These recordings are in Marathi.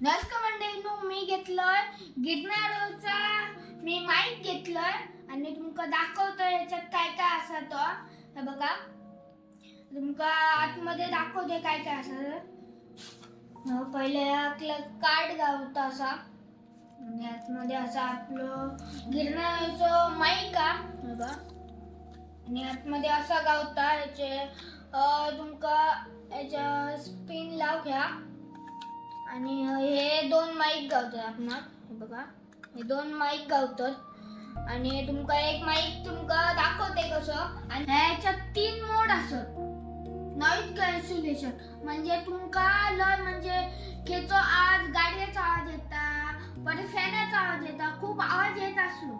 नमस्कार मंडळींनो मी घेतलोय गिरनारचा मी माईक घेतलोय आणि तुमका दाखवतोय याच्यात काय काय असा तो. हे बघा. तुमका आतमध्ये दाखवते काय काय असं. हो, पहिले आपलं कार्ड गावता असा. आणि आतमध्ये असा आपलं गिरनारचं माईक हा. हे बघा. आणि आतमध्ये असा गावता याचे तुमका याच्या स्पिन लाव घ्या. आणि दोन माईक गावतात आपणाक बघा. हे दोन माईक गावतात. आणि तुमका एक माईक तुमका दाखवते कसं. आणि ह्याच्यात तीन मोड असत. नॉईज कॅन्सुलेशन म्हणजे तुमका लय म्हणजे खेचो आवाज गाडीचा आवाज येता परत फॅनाचा आवाज येता खूप आवाज येत असलो.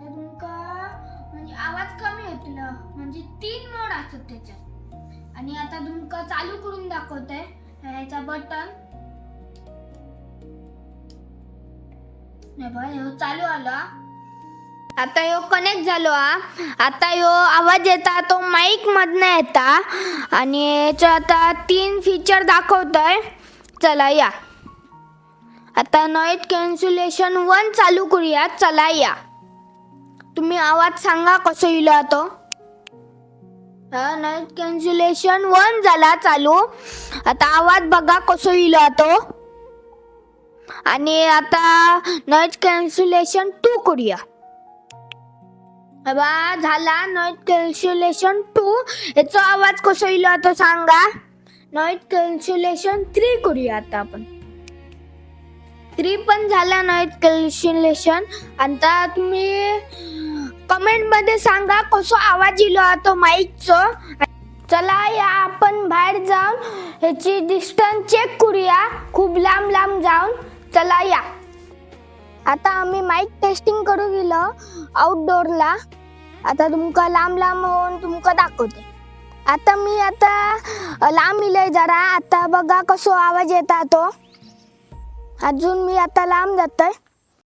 तर तुमका म्हणजे आवाज कमी येतलो म्हणजे तीन मोड असतात त्याच्यात. आणि आता तुमका चालू करून दाखवते. ह्याचा बटन नाही चालू आला. आता ह्यो कनेक्ट झालो हा. आता ह्यो आवाज येता तो माईक मधन येता. आणि याचं आता तीन फीचर दाखवतोय. चला या. आता नॉईज कॅन्सुलेशन वन चालू करूया. चला या. तुम्ही आवाज सांगा कसं येईल तो. नॉईज कॅन्सुलेशन वन झाला चालू. आता आवाज बघा कसं येईल तो. आणि आता नॉईज कॅन्सुलेशन टू करूया. बा झाला नॉईज कॅन्सुलेशन टू याचा आवाज कसं येईल आता सांगा. नॉईज कॅन्सुलेशन थ्री करूया आता आपण. थ्री पण झाला नॉईज कॅन्सुलेशन आता तुम्ही कमेंटमध्ये सांगा कसं आवाज येईल आता माईकचं चला या आपण बाहेर जाऊन ह्याची डिस्टन्स चेक करूया. खूप लांब लांब जाऊन. चला या. आता आम्ही माईक टेस्टिंग करू गेलो आउटडोरला आता तुमका लांब लांब होऊन तुमका दाखवते. आता मी आता लांब इलय जरा. आता बघा कसो आवाज येता तो. अजून मी आता लांब जातोय.